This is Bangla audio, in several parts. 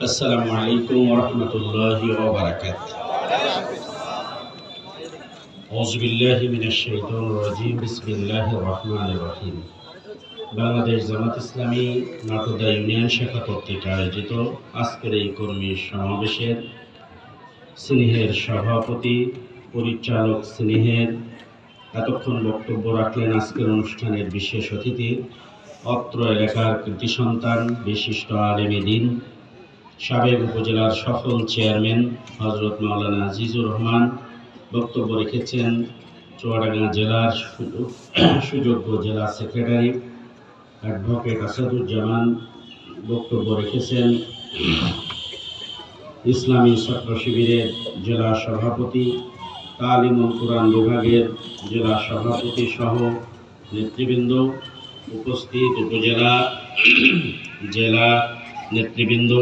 আসসালামু আলাইকুম ওরহমতুল্লাহি ওবারাকাত আউযু বিল্লাহি মিনাশ শাইতানির রাজিম বিসমিল্লাহির রহমানির রহিম বাংলাদেশ জামাত ইসলামী নাটোদা ইউনিয়ন শাখা কর্তৃক আয়োজিত আজকের এই কর্মী সমাবেশের স্নেহের সভাপতি, পরিচালক স্নেহের এতক্ষণ বক্তব্য রাখলেন আজকের অনুষ্ঠানের বিশেষ অতিথি অত্র এলাকার কৃতি সন্তান, বিশিষ্ট আলেমী দিন, সাবেক উপজেলার সফল চেয়ারম্যান হজরত মাওলানা আজিজুর রহমান বক্তব্য রেখেছেন চুয়াডাঙ্গা জেলার সুযোগ- সুযোগ্য জেলা সেক্রেটারি অ্যাডভোকেট আসাদুজ্জামান বক্তব্য রেখেছেন ইসলামী ছাত্র শিবিরের জেলা সভাপতি, তালিমুল কোরআন বিভাগের জেলা সভাপতি সহ নেতৃবৃন্দ। উপস্থিত উপজেলা, জেলা নেতৃবৃন্দ,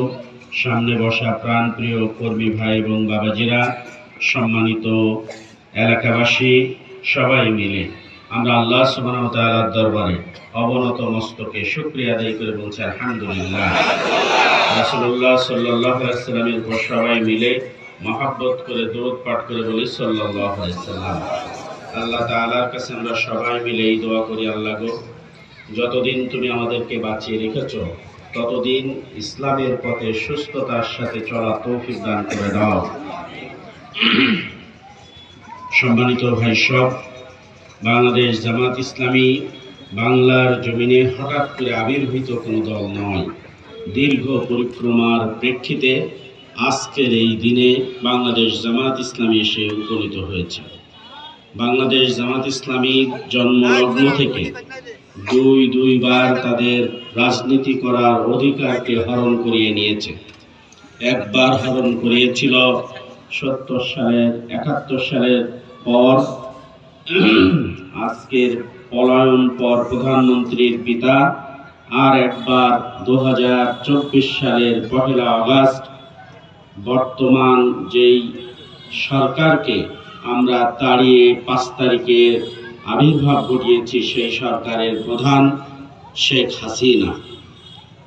সামনে বসা প্রাণপ্রিয় কর্মী ভাই এবং বাবাজিরা, সম্মানিত এলাকাবাসী, সবাই মিলে আমরা আল্লাহ ওয়া দরবারে অবনত মস্তকে শুকরিয়া আদায় করে বলছি, আলহামদুলিল্লাহ। আলাইহি সাল্লামের উপর সবাই মিলে মহাব্বত করে দরুদ পাঠ করে বলি আলাইহি আল্লাহ তাআলার কাছে আমরা সবাই মিলে এই দোয়া করি, আল্লাহ গো যতদিন তুমি আমাদেরকে বাঁচিয়ে রেখেছ, ততদিন ইসলামের পথে সুস্থতার সাথে চলা তৌফিক দান করে দাও। সম্মানিত ভাই সব, বাংলাদেশ জামাত ইসলামী বাংলার জমিনে হঠাৎ করে আবির্ভূত কোনো দল নয়। দীর্ঘ পরিক্রমার প্রেক্ষিতে আজকের এই দিনে বাংলাদেশ জামাত ইসলামী এসে উপনীত হয়েছে। বাংলাদেশ জামাত ইসলামীর জন্মলগ্ন থেকে দুই দুইবার তাদের রাজনীতি করার অধিকারকে হরণ করিয়ে নিয়েছে। একবার হরণ করিয়েছিল সত্তর সালের, একাত্তর সালের পর। আজকের পলায়ন পর প্রধানমন্ত্রীর পিতা আর একবার দু হাজার চব্বিশ সালের পহেলা আগস্ট। বর্তমান যেই সরকারকে আমরা তাড়িয়ে পাঁচ তারিখে আবির্ভাব ঘটিয়েছি সেই সরকারের প্রধান শেখ হাসিনা।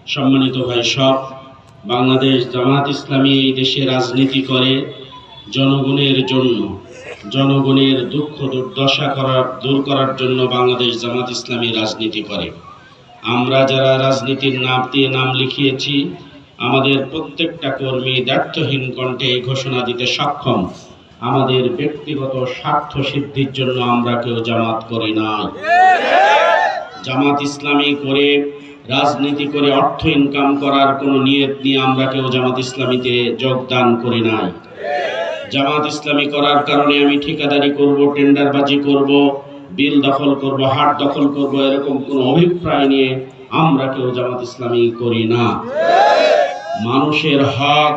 সম্মানিত ভাই সব, বাংলাদেশ জামাত ইসলামী এই দেশে রাজনীতি করে জনগণের জন্য, জনগণের দুঃখ দুর্দশা করার, দূর করার জন্য বাংলাদেশ জামাত ইসলামী রাজনীতি করে। আমরা যারা রাজনীতির নাম দিয়ে নাম লিখিয়েছি, আমাদের প্রত্যেকটা কর্মী দ্ব্যর্থহীন কণ্ঠে এই ঘোষণা দিতে সক্ষম। আমাদের ব্যক্তিগত স্বার্থ সিদ্ধির জন্য আমরা কেউ জামাত করি না জামাত ইসলামী করে, রাজনীতি করে, অর্থ ইনকাম করার কোনো নিয়ত নিয়ে আমরা কেউ জামাত ইসলামীতে যোগদান করি নাই। জামাত ইসলামী করার কারণে আমি ঠিকাদারি করব, টেন্ডারবাজি করব, বিল দখল করব, হাট দখল করব, এরকম কোনো অভিপ্রায় নিয়ে আমরা কেউ জামাত ইসলামী করি না। মানুষের হক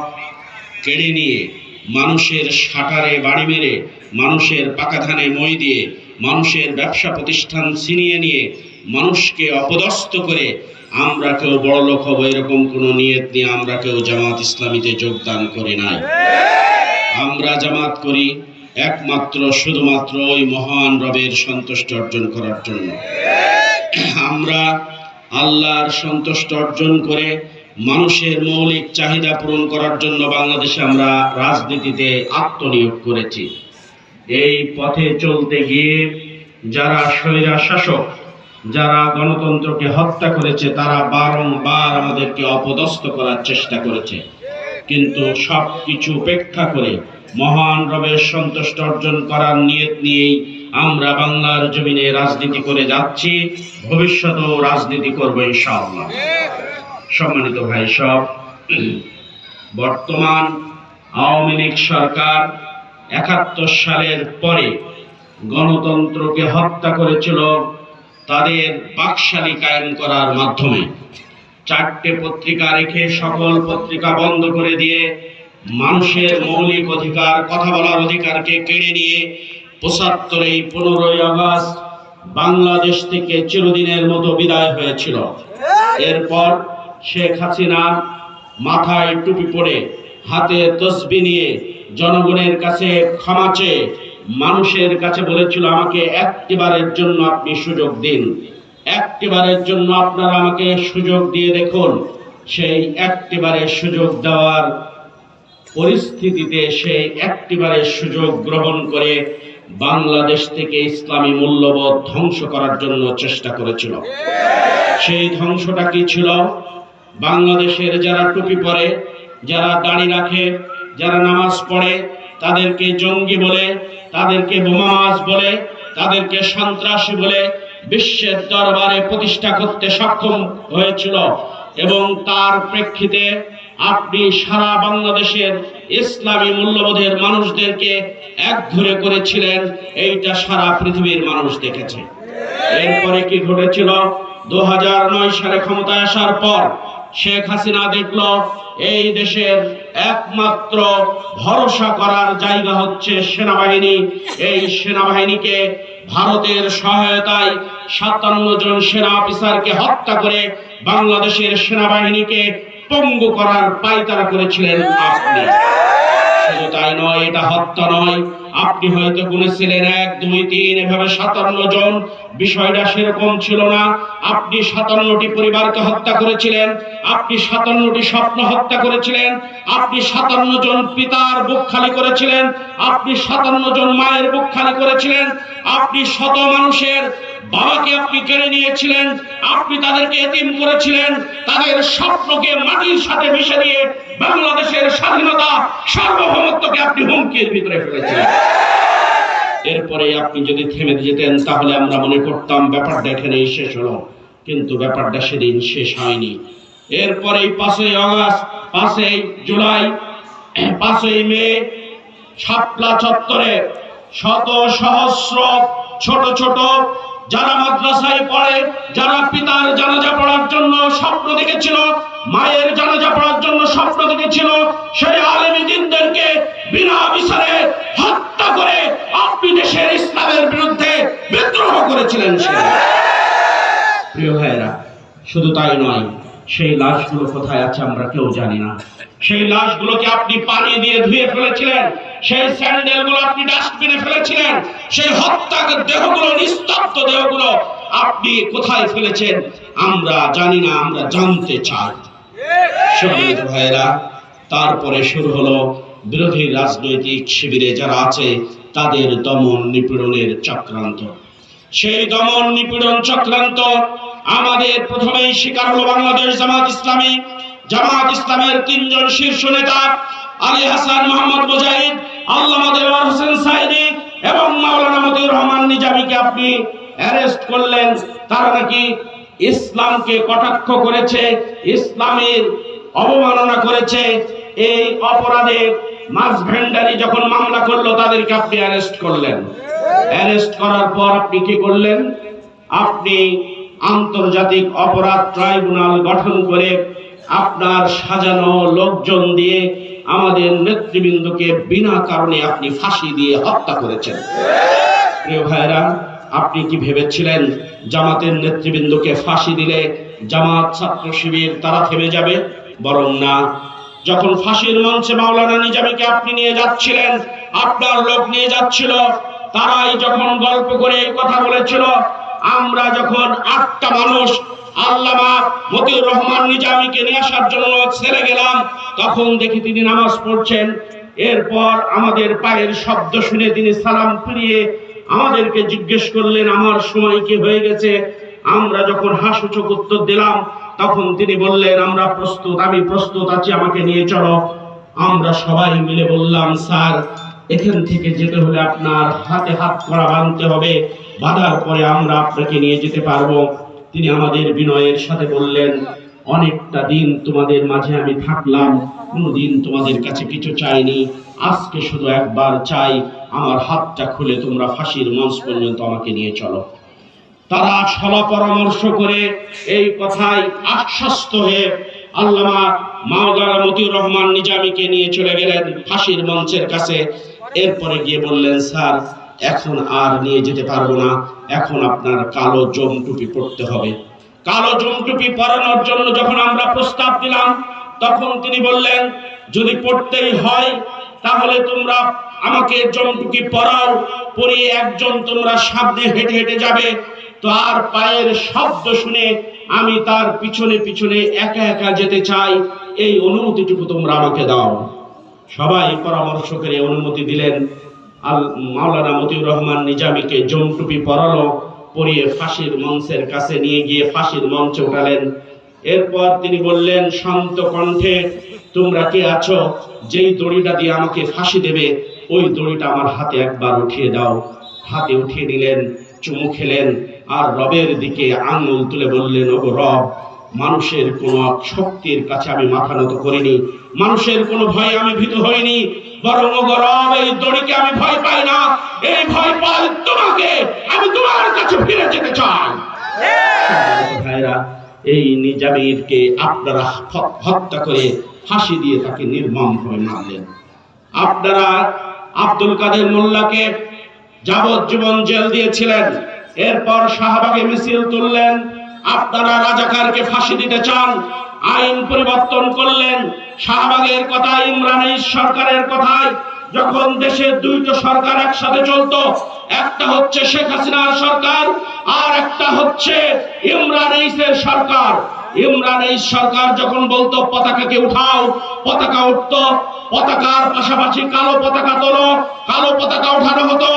কেড়ে নিয়ে মানুষের সাঁটারে বাড়ি মেরে, মানুষের পাকা ধানে মই দিয়ে, মানুষের ব্যবসা প্রতিষ্ঠান ছিনিয়ে নিয়ে মানুষকে অপদস্থ করে আমরা কেউ বড় লোক হব এরকম কোনো নিয়ত নিয়ে আমরা কেউ জামাত ইসলামীতে যোগদান করি নাই। আমরা জামাত করি একমাত্র, শুধুমাত্র ওই মহান রবের সন্তুষ্ট অর্জন করার জন্য। আমরা আল্লাহর সন্তুষ্ট অর্জন করে মানুষের মৌলিক চাহিদা পূরণ করার জন্য বাংলাদেশে আমরা রাজনীতিতে আত্মনিয়োগ করেছি। এই পথে চলতে গিয়ে যারা স্বৈরা শাসক, যারা গণতন্ত্রকে হত্যা করেছে, তারা বারংবার আমাদেরকে অপদস্থ করার চেষ্টা করেছে। কিন্তু সব কিছু উপেক্ষা করে মহান রবের সন্তুষ্ট অর্জন করার নিয়ত নিয়েই আমরা বাংলার জমিনে রাজনীতি করে যাচ্ছি। ভবিষ্যতেও রাজনীতি করব ইনশাআল্লাহ। সম্মানিত ভাই সব, বর্তমান আওয়ামী লীগ সরকার একাত্তর সালের পরে গণতন্ত্রকে হত্যা করেছিল তাদের বাকশালী কায়েম করার মাধ্যমে। চারটে পত্রিকা রেখে সকল পত্রিকা বন্ধ করে দিয়ে মানুষের মৌলিক অধিকার, কথা বলার অধিকারকে কেড়ে নিয়ে পঁচাত্তর এই পনেরোই আগস্ট বাংলাদেশ থেকে চিরদিনের মতো বিদায় হয়েছিল। এরপর শেখ হাসিনা মাথায় টুপি পরে হাতে তসবি নিয়ে জনগণের কাছে ক্ষমা চেয়ে মানুষের কাছে বলেছিল, আমাকে একটিবারের জন্য আপনি সুযোগ দিন। একটিবারের জন্য আপনারা আমাকে সুযোগ দিয়ে দেখুন। সেই একেবারে সুযোগ দেওয়ার পরিস্থিতিতে সেই একেবারে সুযোগ গ্রহণ করে বাংলাদেশ থেকে ইসলামী মূল্যবোধ ধ্বংস করার জন্য চেষ্টা করেছিল। সেই ধ্বংসটা কি ছিল? বাংলাদেশের যারা টুপি পরে, যারা দাড়ি রাখে, যারা নামাজ পড়ে, তাদেরকে জঙ্গি বলে, তাদেরকে বোমাজ বলে, তাদেরকে সন্ত্রাসী বলে বিশ্বের দরবারে প্রতিষ্ঠা করতে সক্ষম হয়েছিল। এবং তার প্রেক্ষিতে আপনি সারা বাংলাদেশের ইসলামী মূল্যবোধের মানুষদেরকে এক ধরে করেছিলেন, এইটা সারা পৃথিবীর মানুষ দেখেছে। এরপরে কি ঘটেছিল? দু হাজার নয় সালে ক্ষমতায় আসার পর শেখ হাসিনা দেখল, এই দেশের একমাত্র ভরসা করার জায়গা হচ্ছে সেনাবাহিনী। এই সেনাবাহিনীকে ভারতের সহায়তায় সাতান্ন জন সেনা অফিসারকে হত্যা করে বাংলাদেশের সেনাবাহিনীকে পঙ্গু করার পায়তারা করেছিলেন আপনি। শুধু তাই নয়, এটা হত্যা নয় আপনি হয়তো বলেছিলেন এক, দুই, তিন, এভাবে সাতান্ন জন। বিষয়টা সেরকম ছিল না। আপনি সাতান্নটি পরিবারকে হত্যা করেছিলেন। আপনি সাতান্নটি স্বপ্ন হত্যা করেছিলেন। আপনি সাতান্ন জন পিতার বুক খালি করেছিলেন। আপনি সাতান্ন জন মায়ের বুক খালি করেছিলেন। আপনি শত মানুষের বাবাকে আপনি কেড়ে নিয়েছিলেন, আপনি তাদেরকে এতিম করেছিলেন, তাদের স্বপ্নকে মাটির সাথে মিশে দিয়ে বাংলাদেশের স্বাধীনতা, সার্বভৌমত্বকে আপনি হুমকির ভিতরে ফেলেছিলেন। এরপরে আপনি যদি থেমে যেতেন, তাহলে আমরা মনে করতাম, ব্যাপারটা এখানেই শেষ হলো। কিন্তু ব্যাপারটা সেদিন শেষ হয়নি। এরপরে পাঁচই আগস্ট, পাঁচই জুলাই, পাঁচই মে, শাপলা চত্বরে শত সহস্র ছোট ছোট যারা মাদ্রাসায় পড়ে, যারা পিতার জানাজা পড়ার জন্য স্বপ্ন দেখেছিল, মায়ের জানাজা পড়ার জন্য স্বপ্ন দেখেছিল, সেই আলেমী দিনদেরকে বিনা বিচারে হত্যা করে আপনি দেশের ইসলামের বিরুদ্ধে বিদ্রোহ করেছিলেন সেদিন। প্রিয় ভাইয়েরা, শুধু তাই নয় সেই লাশগুলো কোথায় আছে আমরা কেউ জানি না। সেই লাশগুলোকে আপনি পানি দিয়ে ধুয়ে ফেলেছিলেন, সেই স্যান্ডেলগুলো আপনি ডাস্টবিনে ফেলেছিলেন, সেই হত্যা দেহগুলো, নিস্তব্ধ দেহগুলো আপনি কোথায় ফেলেছেন আমরা জানি না, আমরা জানতে চাই। ভাইয়েরা, তারপরে শুরু হলো বিরোধী রাজনৈতিক শিবিরে যারা আছে, তাদের দমন নিপীড়নের চক্রান্ত। সেই দমন নিপীড়ন চক্রান্ত আমাদের প্রথমেই শিকার হলো বাংলাদেশ জামাত ইসলামী। জামাত ইসলামের তিনজন শীর্ষ নেতা, আলী হাসান, মোহাম্মদ মুজাহিদ, আল্লামা দেওয়ার হোসেন সাইদি এবং মাওলানা মতিউর রহমান নিজামীকে আপনি অ্যারেস্ট করলেন। তারা নাকি ইসলামকে কটাক্ষ করেছে, ইসলামের অবমাননা করেছে। এই অপরাধে মাছ ভেন্ডারি যখন মামলা করল, তাদেরকে আপনি অ্যারেস্ট করলেন। অ্যারেস্ট করার পর আপনি কি করলেন? আপনি আন্তর্জাতিক অপরাধ ট্রাইব্যুনাল গঠন করে আপনার সাজানো লোকজন দিয়ে আমাদের নেতৃবৃন্দকে বিনা কারণে আপনি ফাঁসি দিয়ে হত্যা করেছেন। প্রিয় ভাইরা আপনি কি ভেবেছিলেন জামাতের নেতৃবৃন্দকে ফাঁসি দিলে জামাত ছাত্র শিবির তারা থেমে যাবে? বরং না, যখন ফাঁসির মঞ্চে মাওলানা নিজামীকে আপনি নিয়ে যাচ্ছিলেন, আপনার লোক নিয়ে যাচ্ছিল, তারাই যখন গল্প করে কথা বলেছিল আমরা যখন আটটা মানুষ আল্লামা মতিউর রহমান নিজামীকে নিয়ে আসার জন্য ছেড়ে গেলাম, তখন দেখি তিনি নামাজ পড়ছেন। এরপর আমাদের পায়ের শব্দ শুনে তিনি সালাম ফিরিয়ে আমাদেরকে জিজ্ঞেস করলেন, আমার সময় কি হয়ে গেছে? আমরা যখন হাসুচোক উত্তর দিলাম, তখন তিনি বললেন, আমরা প্রস্তুত, আমি প্রস্তুত আছি, আমাকে নিয়ে চলো। আমরা সবাই মিলে বললাম, স্যার এখান থেকে যেতে হলে আপনার হাতে হাত করা বাঁধতে হবে। বাঁধার পরে আমরা আপনাকে নিয়ে যেতে পারব। তিনি আমাদের বিনয়ের সাথে বললেন, অনেকটা দিন তোমাদের মাঝে আমি থাকলাম। কোনোদিন তোমাদের কাছে কিছু চাইনি। আজকে শুধু একবার চাই। আমার হাতটা খুলে তোমরা ফাঁসির মঞ্চ পর্যন্ত আমাকে নিয়ে চলো। তারা সলা পরামর্শ করে এই কথায় আশ্বস্ত হয়ে আল্লামা মাওলানা মতিউর রহমান নিজামীকে নিয়ে চলে গেলেন ফাঁসির মঞ্চের কাছে। এরপরে গিয়ে বললেন, স্যার, এখন আর নিয়ে যেতে পারব না। এখন আপনার কালো জম টুপি পড়তে হবে। কালো জম টুপি পরানোর জন্য যখন আমরা প্রস্তাব দিলাম, তখন তিনি বললেন, যদি পড়তেই হয়, তাহলে তোমরা আমাকে জমটুকি পরাও। পরিয়ে একজন তোমরা সামনে হেঁটে হেঁটে যাবে। তার পায়ের শব্দ শুনে আমি তার পিছনে পিছনে একা একা যেতে চাই। এই অনুমতিটুকু তোমরা আমাকে দাও। সবাই পরামর্শ করে অনুমতি দিলেন। আল মাওলানা মতিউর রহমান নিজামীকে জমটুপি পরালো পরিয়ে ফাঁসির মঞ্চের কাছে নিয়ে গিয়ে ফাঁসির মঞ্চে উঠালেন। এরপর তিনি বললেন, শান্ত কণ্ঠে, তোমরা কে আছো? যেই দড়িটা দিয়ে আমাকে ফাঁসি দেবে, ওই দড়িটা আমার হাতে একবার উঠিয়ে দাও। হাতে উঠিয়ে নিলেন চুমু খেলেন, আর রবের দিকে আঙুল তুলে বললেন, ওগো রব, মানুষের কোন শক্তির কাছে আমি মাথা নত করিনি। মানুষের কোনো ভয়ে আমি ভীত হইনি। বরং ওগো রব এই দড়িকে আমি ভয় পাই না। এই ভয় পাই তোমাকে, আমি তোমার কাছে ফিরে যেতে চাই। ভাইরা, এই নিজামীরকে আপনারা হত্যা করে ফাঁসি দিয়ে তাকে নির্মম ভাবে মারলেন। আপনারা আব্দুল কাদের মোল্লাকে যাবজ্জীবন জেল দিয়েছিলেন। এরপর শাহবাগে মিছিল তুললেন। আপনারা রাজাকারকে ফাঁসি দিতে চান। আইন পরিবর্তন করলেন। শাহবাগের কথা ইমরান সরকারের কথায় যখন দেশের দুইটো সরকার একসাথে চলতো, একটা হচ্ছে শেখ হাসিনার সরকার, আর একটা হচ্ছে ইমরান সরকার। ইমরান এই সরকার যখন বলতো, পতাকাকে উঠাও, পতাকা উঠতো, পতাকার পাশাপাশি কালো পতাকা তোলো, কালো পতাকা উঠানো হতো।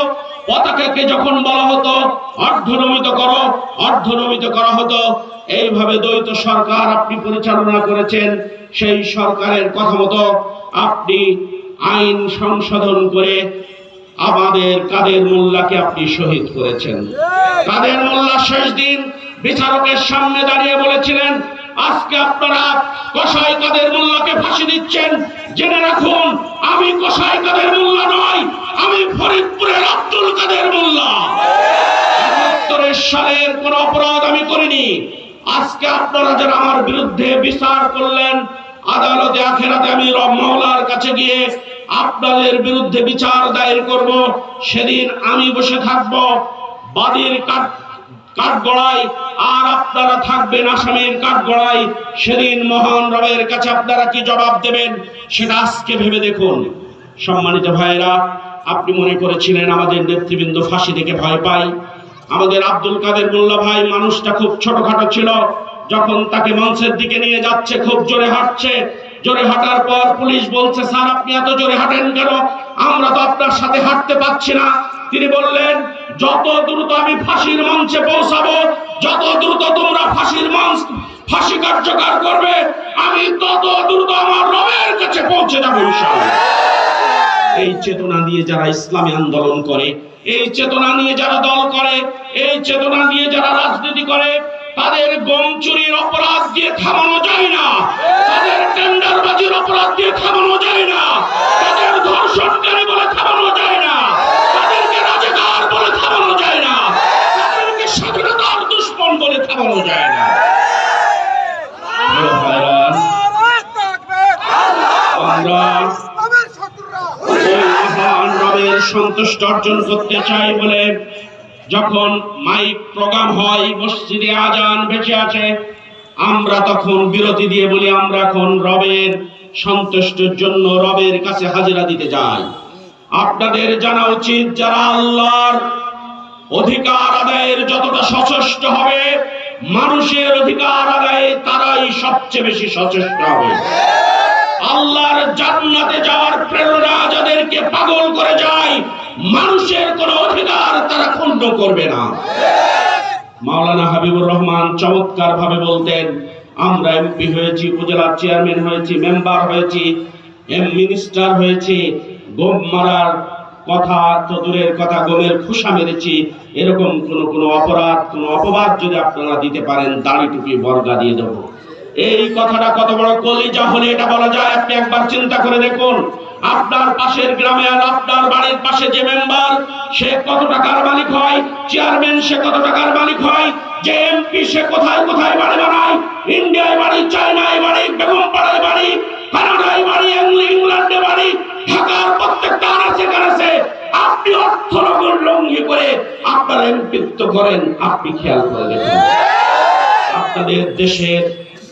পতাকাকে যখন বলা হতো, অর্ধনমিত করো, অর্ধনমিত করা হতো, এইভাবে দ্বৈত সরকার আপনি পরিচালনা করেছেন, সেই সরকারের কথা মতো আপনি আইন সংশোধন করে আমাদের কাদের মোল্লাকে আপনি শহীদ করেছেন? কাদের মোল্লা শেষ দিন বিচারকের সামনে দাঁড়িয়ে বলেছিলেন আজকে আপনারা কসাই কাদের মোল্লাকে ফাঁসি দিচ্ছেন? জেনে রাখুন, আমি কসাই কাদের মোল্লা নয়, আমি ফরিদপুরের আব্দুল কাদের মোল্লা। সালের কোন অপরাধ আমি করিনি। আজকে আপনারা যারা আমার বিরুদ্ধে বিচার করলেন, আদালতে, আখেরাতে আমি রব মাওলার কাছে গিয়ে আপনাদের বিরুদ্ধে বিচার দায়ের করব। সেদিন আমি বসে থাকব, বাদীর কাঠ কাঠগড়ায়, আর আপনারা থাকবেন আসামের কাঠগড়ায়। সেদিন মহান রবের কাছে আপনারা কি জবাব দেবেন, সেটা আজকে ভেবে দেখুন। সম্মানিত ভাইয়েরা, আপনি মনে করেছিলেন আমাদের নেতৃবৃন্দ ফাঁসি থেকে ভয় পায়? আমাদের আব্দুল কাদের মোল্লা ভাই মানুষটা খুব ছোটখাটো ছিল, যখন তাকে মঞ্চের দিকে নিয়ে যাচ্ছে, খুব জোরে হাঁটছে। জোরে হাঁটার পর পুলিশ বলছে, স্যার, আপনি এত জোরে হাঁটেন কেন? আমরা তো আপনার সাথে হাঁটতে পাচ্ছি না। তিনি বললেন যত দ্রুত আমি ফাঁসির মঞ্চে পৌঁছাবো, যত দ্রুত তোমরা ফাঁসির মঞ্চ, ফাঁসি কার্যকর করবে, আমি তত দ্রুত আমার রবের কাছে পৌঁছে যাব এই চেতনা নিয়ে যারা ইসলামী আন্দোলন করে, এই চেতনা নিয়ে যারা দল করে, এই চেতনা নিয়ে যারা রাজনীতি করে, তাদের গম চুরির অপরাধ দিয়ে থামানো যায় না। তাদের টেন্ডারবাজির অপরাধ দিয়ে থামানো যায় না। তাদের ধর্ষণকারী বলে থামানো দুশ্মন যায় না। সন্তুষ্ট অর্জন করতে চাই বলে যখন মাইক প্রোগ্রাম হয় মসজিদে আজান বেঁচে আছে আমরা তখন বিরতি দিয়ে বলি, আমরা এখন রবের সন্তুষ্টের জন্য রবের কাছে হাজিরা দিতে যাই। আপনাদের জানা উচিত, যারা আল্লাহর অধিকার আদায়ের যতটা সচেষ্ট হবে মানুষের অধিকার আদায়ে তারাই সবচেয়ে বেশি সচেষ্ট হবে। আল্লাহর জান্নাতে যাওয়ার প্রেরণা যাদেরকে পাগল করে যায়, মানুষের কোনো অধিকার তারা ক্ষুণ্ণ করবে না। মাওলানা হাবিবুর রহমান চমৎকার ভাবে বলতেন, আমরা এমপি হয়েছি, উপজেলার চেয়ারম্যান হয়েছি, মেম্বার হয়েছি, এম মিনিস্টার হয়েছি গম মারার কথা তো কথা, গমের খুশা মেরেছি, এরকম কোন কোন অপরাধ, কোন অপবাদ যদি আপনারা দিতে পারেন, দাড়ি টুপি বর্গা দিয়ে দেবো। এই কথাটা কত বড় কলিজা হলে এটা বলা যায়, আপনি একবার চিন্তা করে দেখুন। আপনার পাশের গ্রামে আর আপনার বাড়ির পাশে যে মেম্বার, সে কত টাকার মালিক হয়, চেয়ারম্যান সে কত টাকার মালিক হয়, যে এমপি সে কোথায় কোথায় বাড়ি বানায়, ইন্ডিয়ায় বাড়ি, চায়নায় বাড়ি বেগমপাড়ায় বাড়ি কানাডায় বাড়ি ইংল্যান্ডে বাড়ি, ঢাকার প্রত্যেকটা আনাচে কানাচে, আপনি অর্থনগর লঙ্ঘি করে আপনার এমপিত্ব করেন, আপনি খেয়াল করে দেখুন। আপনাদের দেশের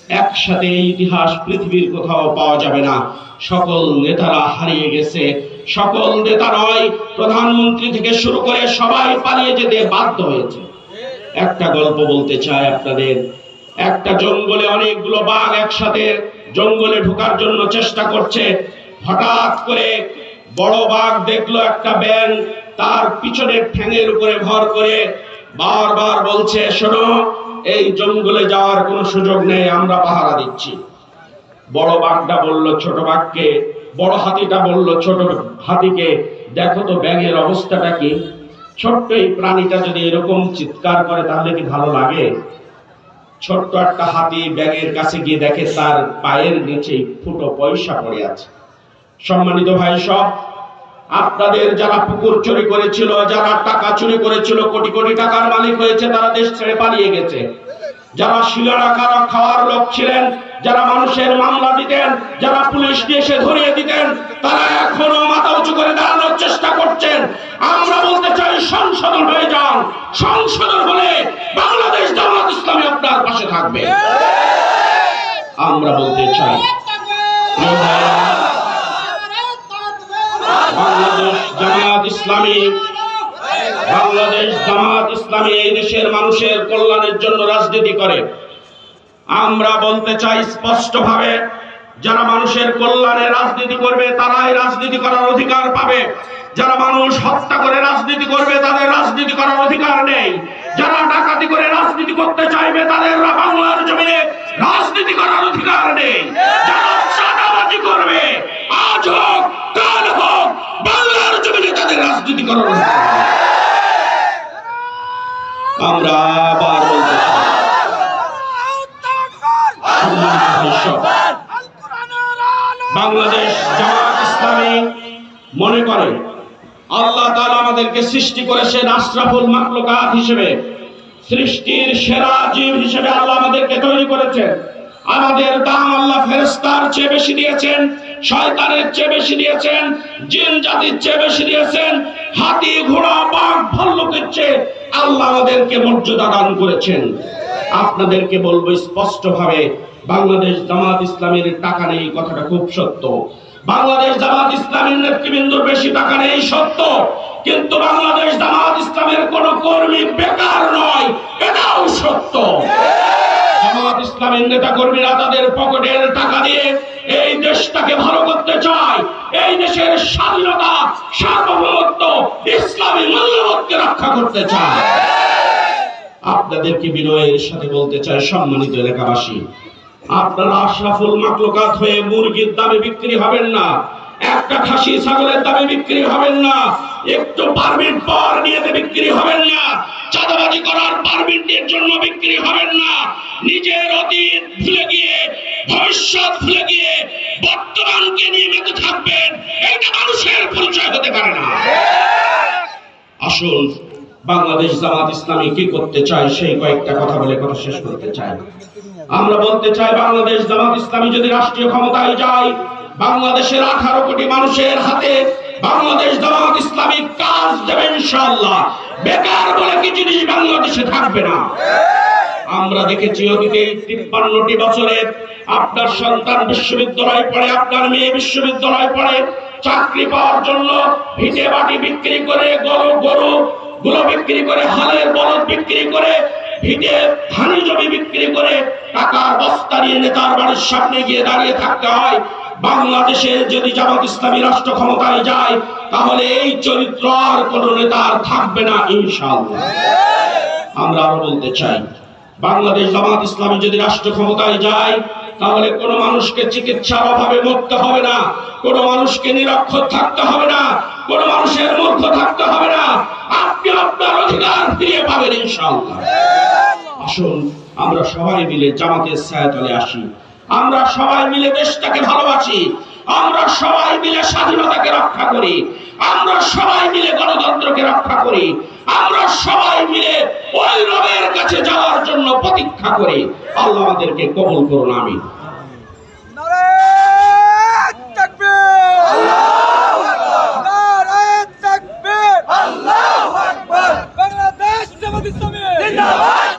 একসাথে ইতিহাস পৃথিবীর কোথাও পাওয়া যাবে না। সকল নেতারা হারিয়ে গেছে। সকল নেতা নয়, প্রধানমন্ত্রী থেকে শুরু করে সবাই পালিয়ে যেতে বাধ্য হয়েছে। একটা গল্প বলতে চাই আপনাদের। একটা জঙ্গলে অনেকগুলো বাঘ একসাথে জঙ্গলে ঢোকার জন্য চেষ্টা করছে। হঠাৎ করে বড় বাঘ দেখল একটা ব্যাং তার পিছনের ঠ্যাঙের উপরে ভর করে বারবার বলছে, শোনো, এই জঙ্গলে যাওয়ার কোনো সুযোগ নেই, আমরা পাহারা দিচ্ছি। বড় বাঘটা বলল, ছোট বাঘকে, বড় হাতিটা বলল, ছোট হাতিকে, দেখো তো ব্যাঙের অবস্থাটা কি। ছোট্ট এই প্রাণীটা যদি এরকম চিৎকার করে, তাহলে কি ভালো লাগে? ছোট্ট একটা হাতি ব্যাঙের কাছে গিয়ে দেখে তার পায়ের নিচে ফুটো পয়সা পড়ে আছে। সম্মানিত ভাই সব, আপনাদের যারা পুকুর চুরি করেছিল, যারা টাকা চুরি করেছিল, কোটি কোটি টাকার মালিক হয়েছে, তারা দেশ ছেড়ে পালিয়ে গেছে। যারা শিলারা কারা খাওয়ার লোক ছিলেন, যারা মানুষের মামলা দিতেন, যারা পুলিশ দিয়ে এসে ধরিয়ে দিতেন, তারা এখনও মাথা উঁচু করে দাঁড়ানোর চেষ্টা করছেন। আমরা বলতে চাই সংশোধন হয়ে যান। সংশোধন হলে বাংলাদেশ জামাত ইসলামী আপনার পাশে থাকবে। আমরা বলতে চাই, বাংলাদেশ জামাত ইসলামী, বাংলাদেশ জামাত ইসলামী এই দেশের মানুষের কল্যাণের জন্য রাজনীতি করে। আমরা বলতে চাই স্পষ্টভাবে, যারা মানুষের কল্যাণে রাজনীতি করবে, তারাই রাজনীতি করার অধিকার পাবে। যারা মানুষ হত্যা করে রাজনীতি করবে, তাদের রাজনীতি করার অধিকার নেই। যারা ডাকাতি করে রাজনীতি করতে চাইবে, তাদের বাংলার জমিনে রাজনীতি করার অধিকার নেই। যারা করবে, আজ হোক, কাল হোক, বাংলার জমিনে তাদের রাজনীতি করার অধিকার আমরা বাংলাদেশ জামাত ইসলামী মনে করে আমাদেরকে সৃষ্টি করেছেন আশরাফুল মাখলুকাত হিসেবে। সৃষ্টির সেরা জীব হিসেবে আল্লাহ আমাদেরকে তৈরি করেছেন। আমাদের দাম আল্লাহ ফেরেস্তার চেয়ে বেশি দিয়েছেন, শয়তানের চেয়ে বেশি দিয়েছেন, জিন জাতির চেয়ে বেশি দিয়েছেন, হাতি, ঘোড়া, বাঘ, ভল্লুকের চেয়ে আল্লাহ আমাদেরকে মর্যাদা দান করেছেন। আপনাদেরকে বলব স্পষ্ট ভাবে বাংলাদেশ জামাত ইসলামের টাকা নেই, কথাটা খুব সত্য। বাংলাদেশ জামাত ইসলামের নেতৃবৃন্দর বেশি টাকা নেই, সত্য। কিন্তু বাংলাদেশ জামাত ইসলামের কোন কর্মী বেকার নয়, এটাও সত্য। ইসলামের নেতা কর্মীরা তাদের পকেটের টাকা দিয়ে এই দেশটাকে ভালো করতে চায়। এই দেশের স্বাধীনতা, সার্বভৌমত্ব, ইসলামী মূল্যবোধকে রক্ষা করতে চায়। আপনাদেরকে বিনয়ের সাথে বলতে চাই, সম্মানিত এলাকাবাসী, আপনারা আশরাফুল মাকলুকাত হয়ে মুরগির দামে বিক্রি হবেন না, একটা খাসি ছাগলের দামে বিক্রি হবেন না একটু পারমিট পর নিয়ে বিক্রি হবেন না। চাঁদাবাজি করার পারমিটের জন্য বিক্রি হবেন না। নিজের অতীত ভুলে গিয়ে, ভবিষ্যৎ ভুলে গিয়ে বর্তমানকে নিয়ে মেতে থাকবেন। এটা মানুষের পরিচয় হতে পারে না। আসুন, বাংলাদেশ জামাত ইসলামী কি করতে চায় সেই কয়েকটা কথা বলে কথা শেষ করতে চাই আমরা বলতে চাই, বাংলাদেশ জামাত ইসলামী যদি রাষ্ট্রীয় ক্ষমতায় যায়, বাংলাদেশের আঠারো কোটি মানুষের হাতে বাংলাদেশ জামাত ইসলামী কাজ দেবে ইনশাআল্লাহ। বেকার বলে কি জিনিস বাংলাদেশে থাকবে না? আমরা দেখেছি অতীতে তিপ্পান্নটি বছরে আপনার সন্তান বিশ্ববিদ্যালয় পড়ে, আপনার মেয়ে বিশ্ববিদ্যালয় পড়ে, চাকরি পাওয়ার জন্য ভিটে বাটি বিক্রি করে, গরু গরু গুলো বিক্রি করে, হালের বলদ বিক্রি করে, ভিটে ধানি জমি বিক্রি করে, টাকার বস্তা নিয়ে নেতার বাড়ির সামনে গিয়ে দাঁড়িয়ে থাকতে হয়। বাংলাদেশে যদি জামাত ইসলামী রাষ্ট্র ক্ষমতায় যায়, তাহলে এই চরিত্র আর কোন নেতার থাকবে না, ইনশাআল্লাহ। আমরা আরও বলতে চাই, বাংলাদেশ জামাত ইসলামী যদি রাষ্ট্র ক্ষমতায় যায়, তাহলে কোনো মানুষকে চিকিৎসার অভাবে মরতে হবে না, কোনো মানুষকে নিরক্ষর থাকতে হবে না, কোনো মানুষের মূর্খ থাকতে হবে না। আপনি আপনার অধিকার ফিরিয়ে পাবেন, ইনশাআল্লাহ। আসুন, আমরা সবাই মিলে জামাতের ছায়াতলে আসি। আমরা সবাই মিলে দেশটাকে ভালোবাসি। আমরা সবাই মিলে স্বাধীনতাকে রক্ষা করি। আমরা সবাই মিলে গণতন্ত্রকে রক্ষা করি। আমরা সবাই মিলে ওই রবের কাছে যাওয়ার জন্য প্রতীক্ষা করি। আল্লাহ আমাদেরকে কবুল করুন আমি নারায়ণ তাকবীর। নারায়ণ তাকবীর। আল্লাহু আকবার। বাংলাদেশ জামাত ইসলামী। জিন্দাবাদ।